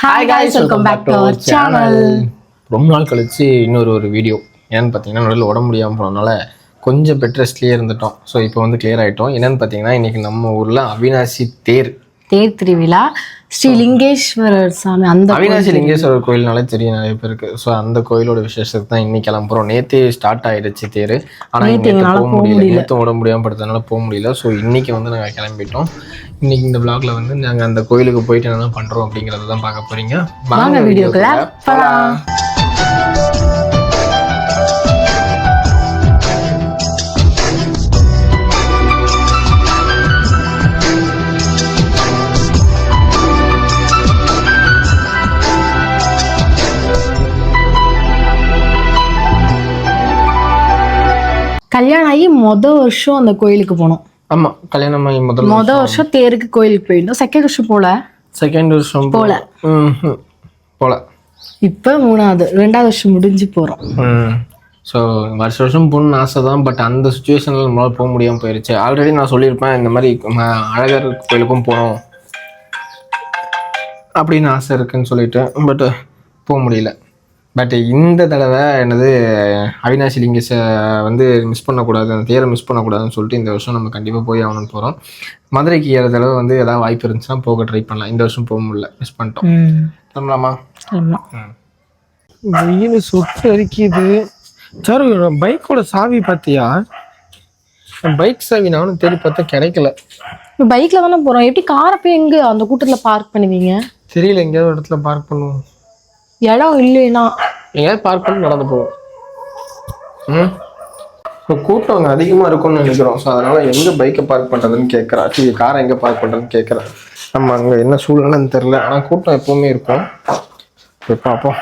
Hi guys welcome back to our channel ரொம்ப நாள் கழிச்சு இன்னொரு ஒரு வீடியோ ஏன்னு பார்த்தீங்கன்னா நடுவில் உடம்பு முடியாமல் போனதுனால கொஞ்சம் பெட் ரெஸ்ட்லேயே இருந்துட்டோம். ஸோ இப்போ வந்து clear ஆகிட்டோம் என்னன்னு பார்த்தீங்கன்னா இன்னைக்கு நம்ம ஊரில் அவினாசி தேர். தேர் திருவிழா. ஸ்ரீ லிங்கேஸ்வரர் சாமி அந்த அவினாசி லிங்கேஸ்வரர் கோயில்னாலே தெரியும் நிறைய பேருக்கு. ஸோ அந்த கோயிலோட விசேஷத்துக்கு தான் இன்னைக்கு கிளம்புறோம். நேற்றே ஸ்டார்ட் ஆயிடுச்சு தேர். ஆனால் எங்களால போக முடியல. நேற்று உடம்பு முடியாமல் படுத்ததுனால போக முடியல. ஸோ இன்னைக்கு வந்து நாங்கள் கிளம்பிட்டோம். இன்னைக்கு இந்த vlogல வந்து நாங்கள் அந்த கோயிலுக்கு போயிட்டு என்னென்ன பண்ணுறோம் அப்படிங்கிறத தான் பார்க்க போறீங்க. வாங்க வீடியோக்குள்ள போலாம். கல்யாணம் ஆகி மொத வருஷம் அந்த கோயிலுக்கு போனோம். ஆமா கல்யாணம் ஆகி முதல் மொத வருஷம். தேருக்கு கோயிலுக்கு போயிருந்தோம். செகண்ட் வருஷம் போல. செகண்ட் வருஷம் போல. போல. இப்ப மூணாவது ரெண்டாவது வருஷம் முடிஞ்சு போறோம். ஸோ வருஷ வருஷம் போகணும்னு ஆசை தான் பட் அந்த சுச்சுவேஷனில் நம்மளால் போக முடியாமல் போயிருச்சு. ஆல்ரெடி நான் சொல்லியிருப்பேன் இந்த மாதிரி அழகர் கோயிலுக்கும் போகணும் அப்படின்னு ஆசை இருக்குன்னு சொல்லிட்டு பட் போக முடியல. பட் இந்த தடவை என்னது அவினாசி லிங்கேஷ வந்து மிஸ் பண்ணக்கூடாது அந்த தேரை மிஸ் பண்ணக்கூடாதுன்னு சொல்லிட்டு இந்த வருஷம் நம்ம கண்டிப்பாக போய் ஆகணும்னு போகிறோம் மதுரைக்கு ஏற தடவை வந்து ஏதாவது வாய்ப்பு இருந்துச்சுன்னா போக ட்ரை பண்ணலாம். இந்த வருஷம் போக முடியல மிஸ் பண்ணிட்டோம். ஆமா. வெயில் சுட்டு அரிக்குது. சார் பைக்கோட சாவி பார்த்தியா பைக் சாவி நானும் தேடி பார்த்தா கிடைக்கல. பைக்ல தானே போறோம். எப்படி காரை போய் எங்க அந்த கூட்டத்துல பார்க் பண்ணுவீங்க? தெரியல எங்கேயாவது ஒரு இடத்துல பார்க் பண்ணுவோம். இடம் இல்லைன்னா. எங்கேயாவது பார்க் பண்ணி நடந்து போவோம். ம்? இப்போ கூட்டம் அங்கே அதிகமாக இருக்கும்னு நினைக்கிறோம். ஸோ அதனால் எங்கே பைக்கை பார்க் பண்ணுறதுன்னு கேட்குறா டி காரை எங்கே பார்க் பண்ணுறதுன்னு கேட்குறா நம்ம அங்கே என்ன சூழ்நிலைன்னு தெரில ஆனால் கூட்டம் எப்போவுமே இருக்கும். போய் பார்ப்போம்.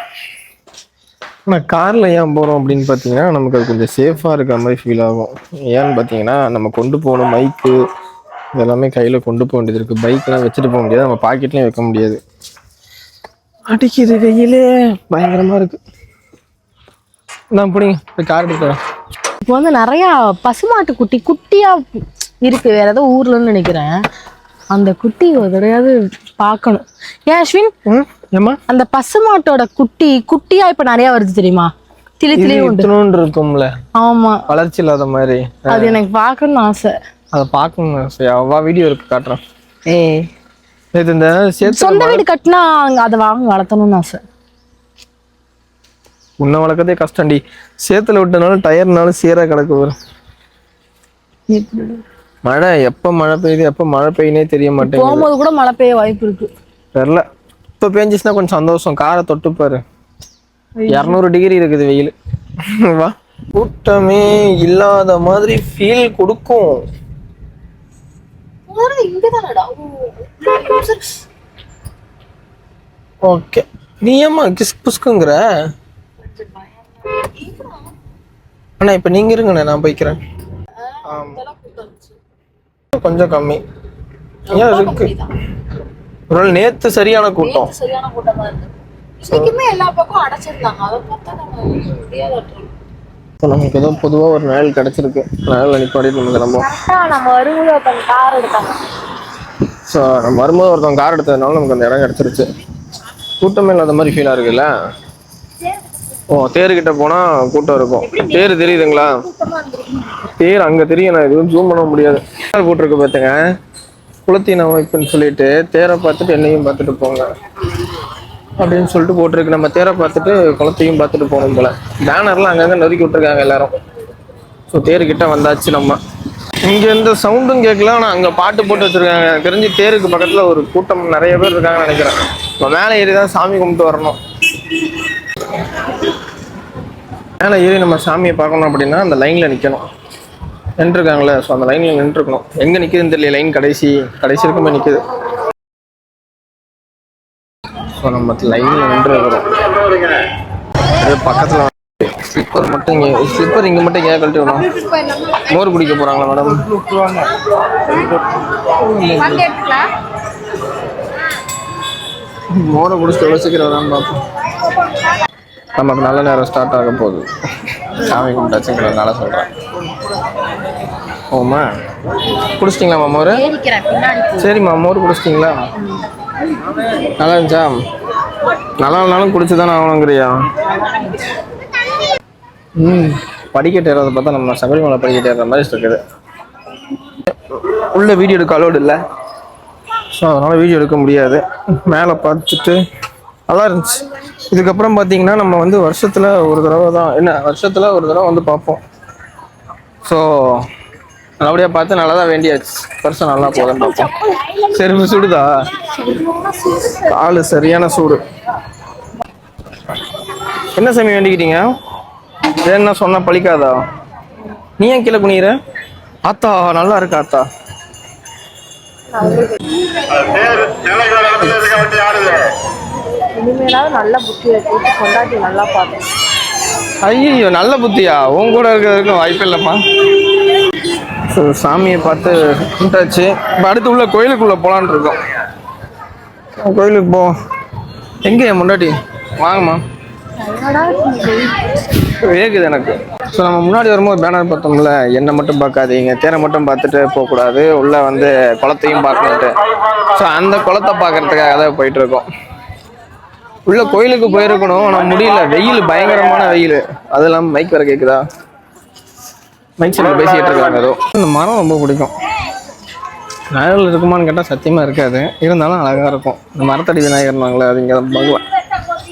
ஆனால் காரில் ஏன் போகிறோம் அப்படின்னு பார்த்தீங்கன்னா நமக்கு அது கொஞ்சம் சேஃபாக இருக்கிற மாதிரி ஃபீல் ஆகும். ஏன்னு பார்த்தீங்கன்னா நம்ம கொண்டு போகணும் மைக்கு இதெல்லாமே கையில் கொண்டு போக வேண்டியது இருக்குது பைக்லாம் வச்சுட்டு போக முடியாது. நம்ம பாக்கெட்லேயும் வைக்க முடியாது. அடிக்குது வெயிலே. பயங்கரமாக இருக்குது நான் பிடிங்க. போய் கார் எடுக்கிறேன் இப்போ வந்து நிறைய பசுமாட்டு குட்டி குட்டியா இருக்கு. வேற ஏதோ ஊர்லன்னு நினைக்கிறேன். அந்த குட்டி ஒரு தடையாவது பார்க்கணும். ஏன் அஸ்வின்? ம்? ஏம்மா? அந்த பசுமாட்டோட குட்டி குட்டியா இப்ப நிறைய வருது தெரியுமா? திளி திளி உண்டு. இருக்கும்ல. ஆமா. வளர்ச்சி இல்லாத மாதிரி. அது எனக்கு பார்க்கணும்னு ஆசை. அதை பார்க்கணும் சரி அவா வீடியோ இருக்கு காட்டுறேன். ஏ இது இந்த சொந்த வீடு கட்டினா அதை வாங்க வளர்த்தணும்னு ஆசை. உன்னை வளர்க்கறதே கஷ்டம்டி. சேத்துல விட்டனால டயர்னாலும் சீராக கிடக்கு வரும் மழை எப்போ மழை பெய்யுது எப்போ மழை பெய்யுனே தெரிய மாட்டேங்குது. போகும்போது கூட மழை பெய்ய வாய்ப்பு இருக்கு. தெரில இப்போ பேஞ்சிச்சுன்னா கொஞ்சம் சந்தோஷம். காரை தொட்டு பாரு. இரநூறு டிகிரி இருக்குது வெயில். வா. கூட்டமே இல்லாத மாதிரி ஃபீல் கொடுக்கும். ஓகே நீ ஏம்மா கிஸ் புஸ்குங்கிற? அண்ணா இப்போ நீங்க இருங்கண்ணே நான் போய்க்கிறேன். கொஞ்சம் கம்மி. ஏன் இருக்கு? ஒரு நாள் நேத்து சரியான கூட்டம். சரியான கூட்டமா இருக்கு இன்னைக்குமே எல்லா பக்கம் அடைச்சிருந்தாங்க. அதை பார்த்தா நம்ம முடியாத இப்போ நமக்கு ஏதோ பொதுவாக ஒரு நிழல் கிடச்சிருக்கு. நிழல் அனுப்பாடி நம்ம. கிளம்புவோம் கரெக்டா நம்ம வரும்போது ஒருத்தங்க கார் எடுத்தாங்க. ஸோ நம்ம வரும்போது ஒருத்தவங்க கார் எடுத்ததுனால நமக்கு அந்த இடம் கிடச்சிருச்சு. கூட்டமே இல்லாத மாதிரி ஃபீலாக இருக்குல்ல? ஓ தேர்கிட்ட போனால் கூட்டம் இருக்கும். தேர் தெரியுதுங்களா? தேர் அங்கே தெரியும். நான் எதுவும் ஜூம் பண்ண முடியாது. தேர் போட்டிருக்கு பார்த்துங்க குளத்தின் அமைப்புன்னு சொல்லிட்டு தேரை பார்த்துட்டு என்னையும் பார்த்துட்டு போங்க. அப்படின்னு சொல்லிட்டு போட்டிருக்கு. நம்ம தேரை பார்த்துட்டு குளத்தையும் பார்த்துட்டு போகணும் போல. பேனர்லாம் அங்கங்கே நொறுக்கி விட்டுருக்காங்க எல்லாரும். ஸோ தேர்கிட்ட வந்தாச்சு நம்ம. இங்க எந்த சவுண்டும் கேட்கல. ஆனால் அங்கே பாட்டு போட்டு வச்சிருக்காங்க. தெரிஞ்சு தேருக்கு பக்கத்தில் ஒரு கூட்டம் நிறைய பேர் இருக்காங்கன்னு நினைக்கிறேன். இப்போ மேலே ஏறி தான் சாமி கும்பிட்டு வரணும். மேலே ஏறி நம்ம சாமியை பார்க்கணும் அப்படின்னா அந்த லைனில் நிற்கணும் நின்றுருக்காங்களே ஸோ அந்த லைனில் நின்றுருக்கணும். எங்கே நிற்குதுன்னு தெரியல லைன் கடைசி கடைசி இருக்குமே நிற்குது ஸோ நம்ம லைனில் நின்றுருக்கிறோம். அது பக்கத்தில் ஸ்லிப்பர் மட்டும் இங்கே ஸ்லிப்பர் இங்கே மட்டும் ஏன் கழட்டி விடணும்? மோர் குடிக்க போகிறாங்களா மேடம் மோரை குடிச்சிட்டு எவ்வளோ சீக்கிரம் வரான்னு பார்ப்போம். நமக்கு நல்ல நேரம் ஸ்டார்ட் ஆக போகுது. சாமி கும்பிட்டாச்சுங்கிறதுனால சொல்கிறேன் ஓமா குடிச்சிட்டிங்களா மாமோர் சரி மாமோர் சரிம்மா மோர் குடிச்சிட்டிங்களா? நல்லா இருந்துச்சா? நல்லா இருந்தாலும் குடிச்சு தானே ஆகணுங்கிறியா? ம் படிக்கட்டு ஏறதை பார்த்தா நம்ம சபரிமலை படிக்கட்டு ஏறுற மாதிரி இருக்குது. உள்ள வீடியோ எடுக்க அலோடு இல்லை. ஸோ அதனால் வீடியோ எடுக்க முடியாது. மேலே பார்த்துட்டு நல்லா இருந்துச்சு. இதுக்கப்புறம் பார்த்தீங்கன்னா நம்ம வந்து வருஷத்தில் ஒரு தடவை தான் என்ன வருஷத்தில் ஒரு தடவை வந்து பார்ப்போம். ஸோ நல்லபடியாக பார்த்து நல்லா தான் வேண்டியாச்சு. பர்சன் நல்லா போதுன்னு பார்ப்போம். செருப்பு சுடுதா? காலு சரியான சூடு. என்ன சாமி வேண்டிக்கிட்டீங்க? என்ன சொன்னால் பழிக்காதா? நீ ஏன் கீழே குனிகிற ஆத்தா நல்லா இருக்கா ஆத்தா? இனிமேலாவது நல்ல புத்தியை போட்டு கொண்டாட்டி நல்லா பார்ப்போம் ஐயோ நல்ல புத்தியா? உன் கூட இருக்கிறதுக்கு வாய்ப்பு இல்லைம்மா. ஸோ சாமியை பார்த்து கும்பிட்டாச்சு. இப்போ அடுத்து உள்ள கோயிலுக்குள்ளே போகலான்னு இருக்கோம். கோயிலுக்கு போ. எங்கே என் முன்னாடி வாங்கம்மா. வேகுது எனக்கு. ஸோ நம்ம முன்னாடி வரும்போது பேனர் பார்த்தோம்ல என்னை மட்டும் பார்க்காதீங்க தேரை மட்டும் பார்த்துட்டு போகக்கூடாது உள்ளே வந்து குளத்தையும் பார்க்கணுன்ட்டு ஸோ அந்த குளத்தை பார்க்கறதுக்காக தான் போயிட்டு இருக்கோம். உள்ள கோயிலுக்கு போயிருக்கணும். ஆனால் முடியல. வெயில் பயங்கரமான வெயில். அது இல்லாமல் மைக் வேற கேட்குதா மைக் செல்ல பேசிக்கிட்டு இருக்காங்க ஏதோ. இந்த மரம் ரொம்ப பிடிக்கும். நிழல் இருக்குமான்னு கேட்டால் சத்தியமாக இருக்காது. இருந்தாலும் அழகாக இருக்கும். இந்த மரத்தடி விநாயகர்னாங்களே அது இங்கே பகவான்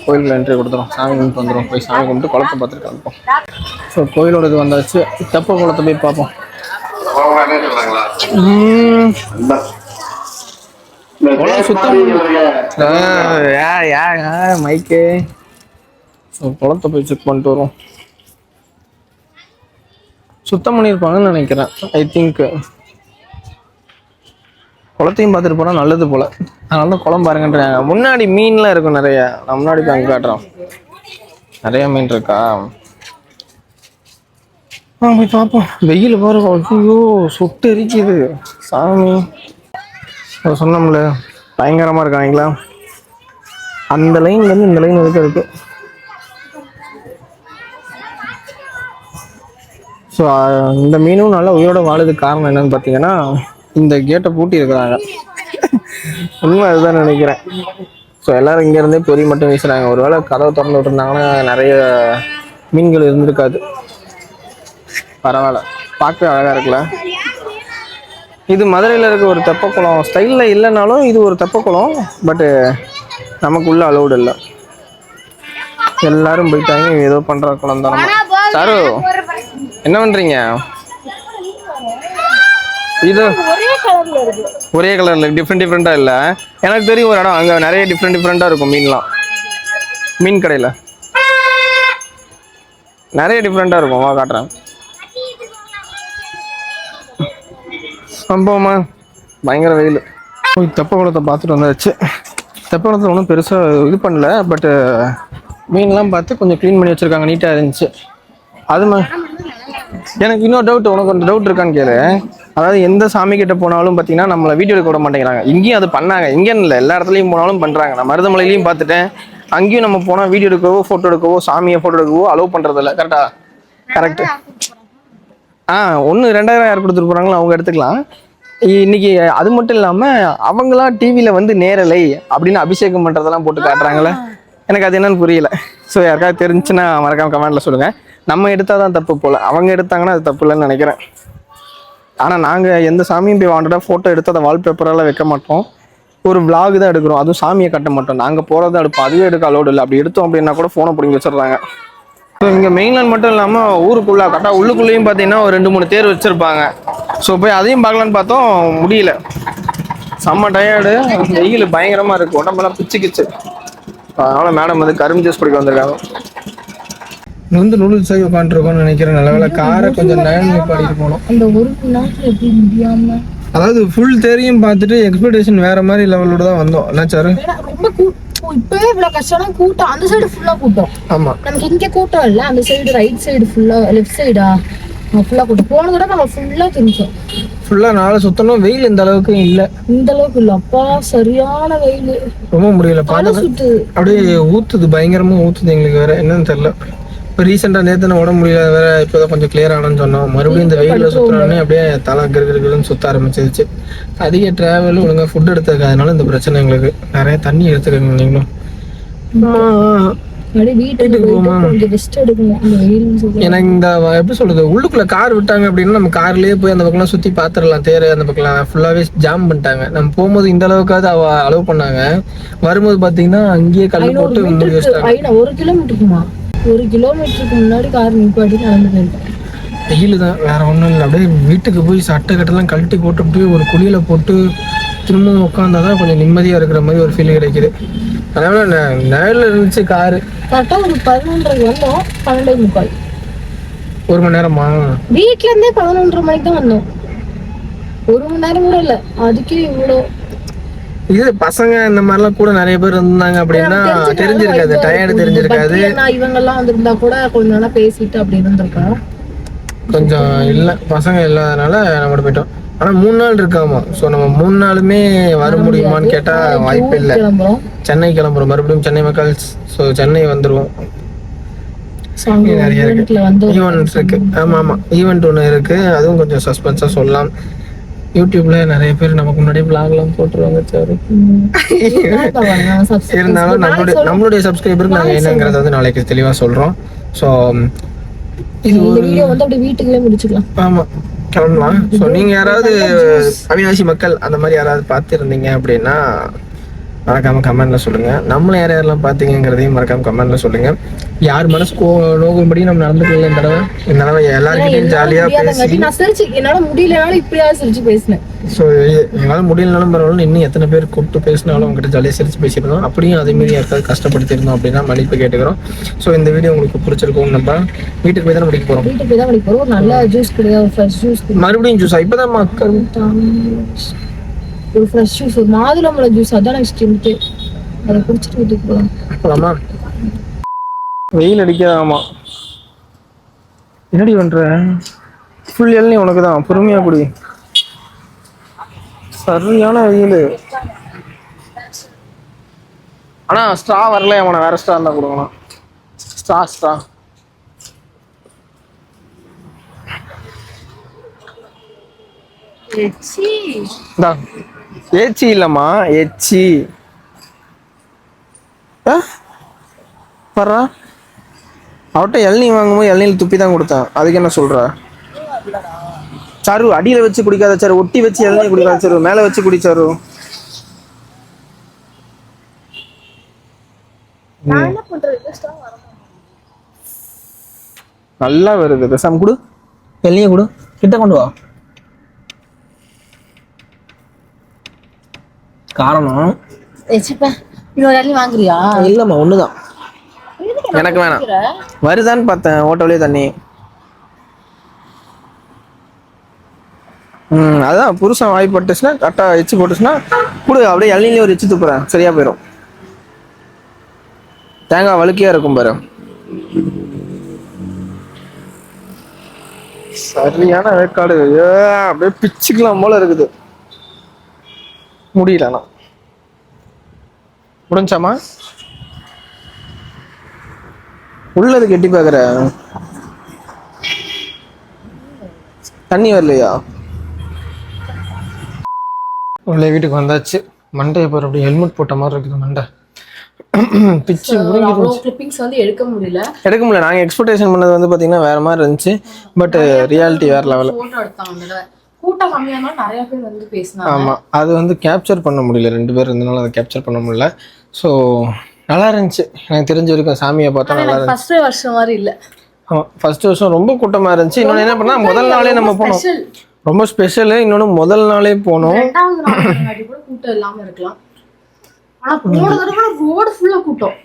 கோயிலுக்கு என்ட்ரி கொடுத்துரும். சாமி கும்பிட்டு வந்துடும் போய் சாமி கும்பிட்டு குளத்தை பார்த்துட்டு கிளம்பும் ஸோ கோயிலோட இது வந்தாச்சு. தெப்ப குளத்தை போய் பார்ப்போம். மைக்கு. குளத்தை போய் செக் பண்ணிட்டு வரும் சுத்தம் பண்ணியிருப்பாங்கன்னு நினைக்கிறேன். ஐ திங்க் குளத்தையும் பார்த்துட்டு போனால் நல்லது போல. அதனால தான் குளம் பாருங்கன்றாங்க. முன்னாடி மீன்லாம் இருக்கும் நிறைய. நான் முன்னாடி போய் அங்கே காட்டுறோம் நிறைய மீன் இருக்கா? ஆ போய் பார்ப்போம். வெயில் பாருங்க. ஐயோ சுட்டு எரிக்குது. சாமி. சொன்னோம்ல பயங்கரமாக இருக்காங்களா? அந்த லைன்லேருந்து இந்த லைன் வரைக்கும் இருக்கு. ஸோ இந்த மீனும் நல்லா உயிரோட வாழுறதுக்கு காரணம் என்னன்னு பார்த்தீங்கன்னா இந்த கேட்டை பூட்டி இருக்கிறாங்க. உண்மை அதுதான் நினைக்கிறேன். ஸோ எல்லாரும் இங்கேருந்தே பொறி மட்டும் வீசுறாங்க. ஒருவேளை கதவை திறந்து விட்டுருந்தாங்கன்னா நிறைய மீன்கள் இருந்திருக்காது. பரவாயில்ல. பார்க்க அழகாக இருக்குல்ல? இது மதுரையில் இருக்க ஒரு தெப்பக்குளம். ஸ்டைலில் இல்லைனாலும் இது ஒரு தெப்பக்குளம். பட்டு நமக்குள்ள அலௌடு இல்லை. எல்லாரும் போயிட்டாங்க. ஏதோ பண்ற குளம் தானே. சாரு என்ன பண்றீங்க? இது ஒரே கலர்ல டிஃப்ரெண்ட் டிஃப்ரெண்டா இல்ல. எனக்கு தெரியும் ஒரு இடம். அங்க நிறைய டிஃப்ரெண்ட் டிஃப்ரெண்டா இருக்கும் மீன்லாம். மீன் கடையில. நிறைய டிஃப்ரெண்டா இருக்கும். வா காட்டுறேன். சம்பவமா? பயங்கர வெயில். போய் தெப்ப குளத்தை பார்த்துட்டு வந்தாச்சு. தெப்ப குளத்தில் ஒன்றும் பெருசாக இது பண்ணல பட்டு மீன்லாம் பார்த்து கொஞ்சம் க்ளீன் பண்ணி வச்சுருக்காங்க நீட்டாக இருந்துச்சு. அது எனக்கு இன்னொரு டவுட் உனக்கு ஒரு டவுட் இருக்கான்னு கேளு. அதாவது எந்த சாமி கிட்ட போனாலும் பார்த்தீங்கன்னா நம்மளை வீடியோ எடுக்க விட மாட்டேங்கிறாங்க. இங்கேயும் அது பண்ணாங்க. இங்கேன்னு இல்லை எல்லா இடத்துலையும் போனாலும் பண்ணுறாங்க நான் மருதமலையிலையும் பார்த்துட்டேன். அங்கேயும் நம்ம போனால் வீடியோ எடுக்கவோ ஃபோட்டோ எடுக்கவோ சாமியை ஃபோட்டோ எடுக்கவோ அலோவ் பண்ணுறதில்ல கரெக்டாக கரெக்டு ஆ ஒன்று ரெண்டாயிரம் யார் கொடுத்துட்டு போகிறாங்களோ அவங்க எடுத்துக்கலாம். இ- இன்னைக்கு அது மட்டும் இல்லாமல் அவங்களா டிவியில் வந்து நேரலை அப்படின்னு அபிஷேகம் பண்ணுறதெல்லாம் போட்டு காட்டுறாங்களே எனக்கு அது என்னன்னு புரியல. ஸோ யாருக்காவது தெரிஞ்சுன்னா மறக்காம கமெண்ட்ல சொல்லுங்கள் நம்ம எடுத்தால் தான் தப்பு போல். அவங்க எடுத்தாங்கன்னா அது தப்பு இல்லைன்னு நினைக்கிறேன். ஆனால் நாங்கள் எந்த சாமியும் போய் வாண்டடாக ஃபோட்டோ எடுத்து அதை வால்பேப்பரெல்லாம் வைக்க மாட்டோம். ஒரு vlog தான் எடுக்கிறோம். அதுவும் சாமியை கட்ட மாட்டோம். நாங்கள் போகிறத எடுப்போம். அதுவே எடுக்க அலோடு இல்லை. அப்படி எடுத்தோம் அப்படின்னா கூட ஃபோனை பிடிங்கி வச்சிடுறாங்க. இங்கே மெயின்லேண்ட் மட்டும் இல்லாமல் ஊருக்குள்ளே கரெக்டாக உள்ளுக்குள்ளேயும் பார்த்தீங்கன்னா ஒரு ரெண்டு மூணு தேர் வச்சுருப்பாங்க. ஸோ போய் அதையும் பார்க்கலான்னு பார்த்தோம். முடியல. செம்ம டயர்டு வெயில் பயங்கரமாக இருக்குது உடம்பெல்லாம் பிச்சுக்கிச்சு. அதனால் மேடம் வந்து கரும்பு ஜூஸ் குடிக்க வந்திருக்காங்க. வந்து நூடுல்ஸ் ஆகி உட்காந்துருக்கோம்னு நினைக்கிறேன். நல்ல வேலை காரை கொஞ்சம் நேரம் நிப்பாடிட்டு போனோம் அந்த ஒரு அதாவது ஃபுல் தேரியும் பார்த்துட்டு எக்ஸ்பெக்டேஷன் வேற மாதிரி லெவலோட தான் வந்தோம். ரொம்ப கூ- இப்பவே இவ்வளவு கஷ்டம்னா கூட்டம். அந்த சைடு ஃபுல்லா கூட்டம். ஆமாம் நமக்கு இங்க கூட்டம் இல்ல. அந்த சைடு ரைட் சைடு ஃபுல்லா லெஃப்ட் சைடா ஃபுல்லா கூட்டம். போன தடவை நம்ம ஃபுல்லா தெரிஞ்சோம் ஃபுல்லாக நாளை சுத்தணும். வெயில் இந்த அளவுக்கு இல்லை. இந்த அளவுக்கு இல்ல. அப்பா சரியான வெயில். ரொம்ப முடியல. சுத்து அப்படியே ஊத்துது. பயங்கரமா ஊத்துது எங்களுக்கு வேற. என்னன்னு தெரியல. இப்போ ரீசெண்டாக நேற்று உடம்பு முடியல வேற இப்போதான் கொஞ்சம் கிளியர் ஆனன்னு சொன்னோம். மறுபடியும் இந்த வெயிலில் சுற்றுனோடனே அப்படியே தலை கிருகிருன்னு சுத்த ஆரம்பிச்சிருச்சு. அதிக டிராவல் ஒழுங்கா ஃபுட் எடுத்துக்காதனால இந்த பிரச்சனை எங்களுக்கு. நிறைய தண்ணி எடுத்துக்கோங்க நீங்களும். இந்த எனக்கு எப்படி சொல்றது உள்ளுக்குள்ள கார் விட்டாங்க அப்படின்னா நம்ம கார்லயே போய் அந்த பக்கம்லாம் சுத்தி பாத்துரலாம் தேர் அந்த பக்கம்லாம் ஃபுல்லாவே ஜாம் பண்ணிட்டாங்க. நம்ம போகும்போது இந்த அளவுக்காவது அவ அலோவ் பண்ணாங்க. வரும்போது பாத்தீங்கன்னா அங்கேயே கல் போட்டு ஒரு கிலோமீட்டருக்குமா ஒரு கிலோமீட்டருக்கு முன்னாடி கார் நிப்பாட்டி நடந்து போயிருக்கேன் வெயில் தான் வேற ஒன்றும் இல்லை. அப்படியே வீட்டுக்கு போய் சட்டை கட்டெல்லாம் கழட்டி போட்டு அப்படியே ஒரு குழியில போட்டு திரும்பவும் உட்காந்தாதான் கொஞ்சம் நிம்மதியா இருக்கிற மாதிரி ஒரு ஃபீல் கிடைக்குது. அதனால நிழல்ல இருந்துச்சு காரு. கரெக்டா ஒரு பதினொன்றரை வந்தோம் பன்னெண்டே முக்கால். ஒரு மணி நேரமா? வீட்ல இருந்தே பதினொன்றரை மணிக்கு தான் வந்தோம். ஒரு மணி நேரம் கூட இல்ல. அதுக்கே இவ்வளோ இது பசங்க இந்த மாதிரிலாம் கூட நிறைய பேர் இருந்தாங்க அப்படின்னா தெரிஞ்சிருக்காது. டயர்டு தெரிஞ்சிருக்காது. இவங்க எல்லாம் வந்திருந்தா கூட கொஞ்ச நாளா பேசிட்டு அப்படி இருந்திருக்கோம் கொஞ்சம் இல்லை பசங்க இல்லாதனால நம்ம போயிட்டோம். ஆனா மூணு நாள் இருக்காமா? ஸோ நம்ம மூணு நாளுமே வர முடியுமான்னு கேட்டா வாய்ப்பு இல்லை. சென்னை கிளம்புறோம். மறுபடியும் சென்னை மக்கள் ஸோ சென்னை அங்க நிறைய இருக்கு. eventல வந்து ஈவெண்ட் இருக்கு. ஆமா ஆமா. ஈவெண்ட் ஒன்று இருக்கு. அதுவும் கொஞ்சம் சஸ்பென்ஸா சொல்லலாம். யூடியூப்ல நிறைய பேர் நமக்கு முன்னாடியே vlogலாம் போட்டுருவாங்க சார். இருந்தாலும் நம்மளுடைய நம்மளுடைய சப்ஸ்கிரைபருக்கு நாங்கள் என்னங்கிறத வந்து நாளைக்கு தெளிவாக சொல்றோம். ஸோ இது வந்து அப்படியே வீட்டுக்குள்ளே முடிச்சுக்கலாம். ஆமா கிளம்பலாம். ஸோ நீங்க யாராவது அவினாசி மக்கள் அந்த மாதிரி யாராவது பார்த்துருந்தீங்க அப்படின்னா மறக்காம கமெண்ட்ல சொல்லுங்க. நம்மள யார் யாரெல்லாம் பார்த்தீங்கிறதையும் மறக்காம கமெண்ட்ல சொல்லுங்க. யார் மனசு கோ நோகும்படி நம்ம நடந்துக்கல இந்த தடவை? இந்த தடவை எல்லாருக்கிட்டையும் ஜாலியா பேசி நான் சிரிச்சு என்னால முடியலனாலும் இப்படியாவது சிரிச்சு பேசினேன். ஸோ எங்களால் முடியலனாலும் பரவாயில்ல. இன்னும் எத்தனை பேர் கூப்பிட்டு பேசினாலும் உங்ககிட்ட ஜாலியாக சிரிச்சு பேசியிருந்தோம் அப்படியும் அதே மாதிரி யாருக்காவது கஷ்டப்படுத்திருந்தோம் அப்படின்னா மன்னிப்பு கேட்டுக்கிறோம். ஸோ இந்த வீடியோ உங்களுக்கு பிடிச்சிருக்கும் நம்ம வீட்டுக்கு போய் தான் முடிக்க போகிறோம் வீட்டுக்கு போய் தான் முடிக்க போறோம். ஒரு நல்ல ஜூஸ் ஒரு ஃப்ரெஷ் ஜூஸ் மறுபடியும் ஜூஸா இப்போதான் மக்கள் ஒரு ஃப்ரெஷ் ஜூஸ் ஒரு மாதுளம்பழ ஜூஸ் அதான் எனக்கு ஸ்ட்ரென்த்து அதை குடிச்சிட்டு வீட்டுக்கு போகலாம் போலாமா? வெயில் அடிக்காதாமா என்னடி பண்ற? ஃபுல் எல்னி உனக்கு தான் பொறுமையா குடி. சரியான வெயில். ஆனா ஸ்ட்ரா வரல அவனை வேற ஸ்ட்ரா இருந்தா கொடுக்கலாம். ஸ்ட்ரா ஸ்ட்ரா இந்தா. ஏச்சி இல்லம்மா எச்சி ஆ? வர்றா. அவட்ட இளநீ வாங்கும்போது இளநீர் துப்பி தான் கொடுத்தேன். அதுக்கு என்ன சொல்ற? சாரு அடியில வச்சு குடிக்காத சாரு ஒட்டி வச்சு இளநீ குடிக்காத சாரு மேல வச்சு குடிச்சாரு நல்லா வருது. பேசாம கொடு. இளநிய கொடு. கிட்ட கொண்டு வா. காரணம்? வச்சுப்பா இன்னொரு அள்ளி வாங்குறியா? இல்லம்மா ஒண்ணுதான். எனக்கு வேணாம். வருதான்னு பார்த்தேன் ஓட்டோலயே தண்ணி. ம் அதான் புருஷன் வாய் பட்டுச்சுன்னா கரெக்டாக எச்சு போட்டுச்சுன்னா கொடு அப்படியே இளநிலே ஒரு எச்சு துப்புறேன் சரியா போயிடும் தேங்காய் வழுக்கையா இருக்கும் பாரு. சரியான வேக்காடு. ஏ, அப்படியே பிச்சுக்கலாம் போல இருக்குது. முடியலண்ணா. முடிஞ்சாமா உள்ளது கெட்டி பாக்குற. தண்ணி வரலையா? உள்ள வீட்டுக்கு வந்தாச்சு. மண்டையை பாரு அப்படியே ஹெல்மெட் போட்ட மாதிரி இருக்குது மண்டை. பிச்சு கிளிப்பிங்ஸ் வந்து எடுக்க முடியல. எடுக்க முடியல. நாங்கள் எக்ஸ்பெக்டேஷன் பண்ணது வந்து பார்த்தீங்கன்னா வேற மாதிரி இருந்துச்சு. பட் ரியாலிட்டி வேற லெவல் கூட்டம் கம்மியானா நிறைய பேர் வந்து பேசினாங்க. ஆமாம் அது வந்து கேப்சர் பண்ண முடியல. ரெண்டு பேர் இருந்தனால அதை கேப்சர் பண்ண முடியல. ஸோ நல்லா இருந்துச்சு. எனக்கு தெரிஞ்ச வரைக்கும் சாமியை பார்த்தா நல்லா இருந்துச்சு. ஃபர்ஸ்ட் வருஷம் மாதிரி இல்ல. ஆமாம் ஃபர்ஸ்ட் வருஷம் ரொம்ப கூட்டமாக இருந்துச்சு. இன்னொன்று என்ன பண்ணா முதல் நாளே நம்ம போனோம். ரொம்ப ஸ்பெஷலு இன்னொன்று முதல் நாளே போனோம். ரெண்டாவது நாள் முன்னாடி கூட கூட்டம் இல்லாம இருக்கலாம். ஆனா போன தடவை ரோடு ஃபுல்லா கூட்டம்.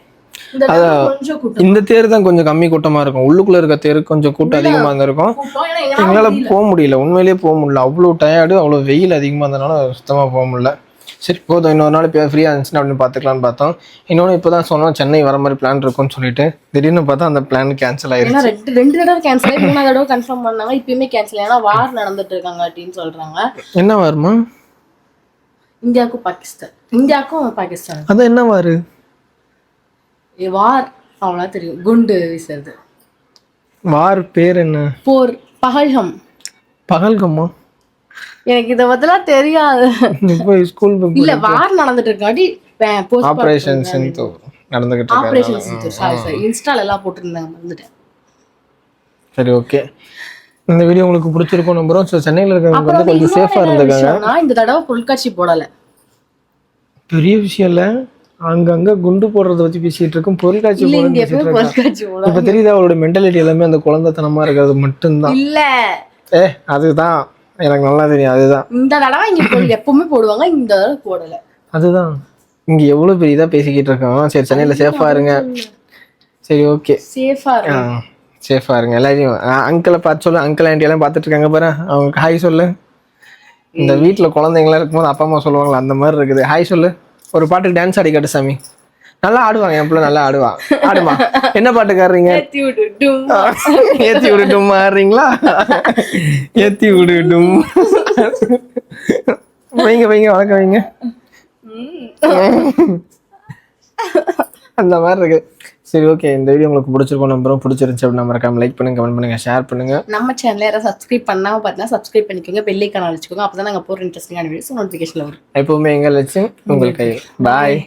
இந்த கூட்டம். தேர் தான் கொஞ்சம் கம்மி கூட்டமாக இருக்கும். உள்ளுக்குள்ளே இருக்க தேர் கொஞ்சம் கூட்டம் அதிகமாக இருந்திருக்கும் கூட்டம். எங்களால போக முடியல. உண்மையிலேயே போக முடியல. அவ்வளோ டயர்டு அவ்வளோ வெயில் அதிகமாக இருந்தனால சுத்தமாக போக முடியல. சரி போதும். இன்னொரு நாள் இப்போ ஃப்ரீயாக இருந்துச்சுன்னா அப்படின்னு பார்த்துக்கலாம்னு பார்த்தோம். இன்னொன்று இப்போ தான் சொன்னோம் சென்னை வர மாதிரி பிளான் இருக்கும்னு சொல்லிட்டு. திடீர்னு பார்த்தா அந்த பிளான் கேன்சல் ஆயிருச்சு. ரெண்டு ரெண்டு தடவை கேன்சல் ஆகி மூணாவது தடவை கன்ஃபார்ம் பண்ணாங்க. இப்பயுமே கேன்சல் ஏன்னா வார் நடந்துட்டு இருக்காங்க அப்படின்னு சொல்றாங்க. என்ன வருமா இந்தியாவுக்கும் பாகிஸ்தான். இந்தியாவுக்கும் பாகிஸ்தான். அது என்ன வாரு வார் அவ்வளோ தெரியும். குண்டு வீசுறது. வார் பேர் என்ன? போர் பகல்கம். பகல்கம்மா? எனக்கு இதை பத்திலாம் தெரியாது. இப்போ ஸ்கூல் இல்ல வார் நடந்துட்டு இருக்காடி ஆப்ரேஷன் சென்தோ நடந்துகிட்டு ஆபரேஷன் இருக்காங்க சிந்தூர் சாரி சாரி இன்ஸ்டால எல்லாம் போட்டிருந்தாங்க மறந்துட்டேன். சரி ஓகே இந்த வீடியோ உங்களுக்கு பிடிச்சிருக்கும் நம்புறோம். ஸோ சென்னையில் இருக்கவங்க அப்புறம் வந்து கொஞ்சம் சேஃபாக இருந்துக்காங்க. விஷயம்னா, இந்த தடவை பொருட்காட்சி போடல. பெரிய விஷயம் இல்ல. அங்கங்க குண்டு போடுறத வச்சு பேசிட்டு இருக்கும். பொருட்காட்சி இப்ப தெரியுதா அவளோட மென்டாலிட்டி எல்லாமே அந்த குழந்தைத்தனமா இருக்கிறது மட்டும்தான். இல்ல. ஏ அதுதான். எனக்கு நல்லா தெரியும் அதுதான். இந்த தடவை இங்க எப்பவுமே போடுவாங்க இந்த தடவை போடல. அதுதான். இங்க எவ்வளவு பெரிய இதா பேசிக்கிட்டு இருக்கோம் சரி சென்னையில சேஃபா இருங்க. சரி ஓகே சேஃபா சேஃபா இருங்க. எல்லாரையும் அங்கிளை பார்த்து சொல்லு. அங்கிள் ஆண்டி எல்லாம் பார்த்துட்டு இருக்காங்க பாரு. அவங்க ஹாய் சொல்லு. இந்த வீட்டில் குழந்தைங்களாம் இருக்கும்போது அப்பா அம்மா சொல்லுவாங்களா அந்த மாதிரி இருக்குது. ஹாய் சொல்லு. ஒரு பாட்டுக்கு டான்ஸ் ஆடி காட்டு சாமி. நல்லா ஆடுவாங்க என் பிள்ளை நல்லா ஆடுவான் ஆடுமா? என்ன பாட்டுக்கு ஆடுறீங்க ஏத்தி விடு, டும். ஏத்தி விடட்டும் ஆடுறீங்களா? ஏத்தி விடட்டும் வைங்க வைங்க வணக்கம் வைங்க. அந்த மாதிரி இருக்கு. சரி ஓகே இந்த வீடியோ உங்களுக்கு பிடிச்சிருக்கோம் நம்புறோம். பிடிச்சிருந்துச்சு அப்படின்னு மறக்காம லைக் பண்ணுங்க கமெண்ட் பண்ணுங்க ஷேர் பண்ணுங்க. நம்ம சேனல்ல யாராவது சப்ஸ்கிரைப் பண்ணாம பார்த்தீங்கன்னா சப்ஸ்கிரைப் பண்ணிக்கோங்க. பெல்லைக்கான வச்சுக்கோங்க அப்பதான் நாங்க போற இன்ட்ரெஸ்டிங்கான வீடியோஸ் நோட்டிஃபிகேஷன்ல வரும். எப்பவுமே எங்க லட்சியம் உங்கள் கையில். பாய்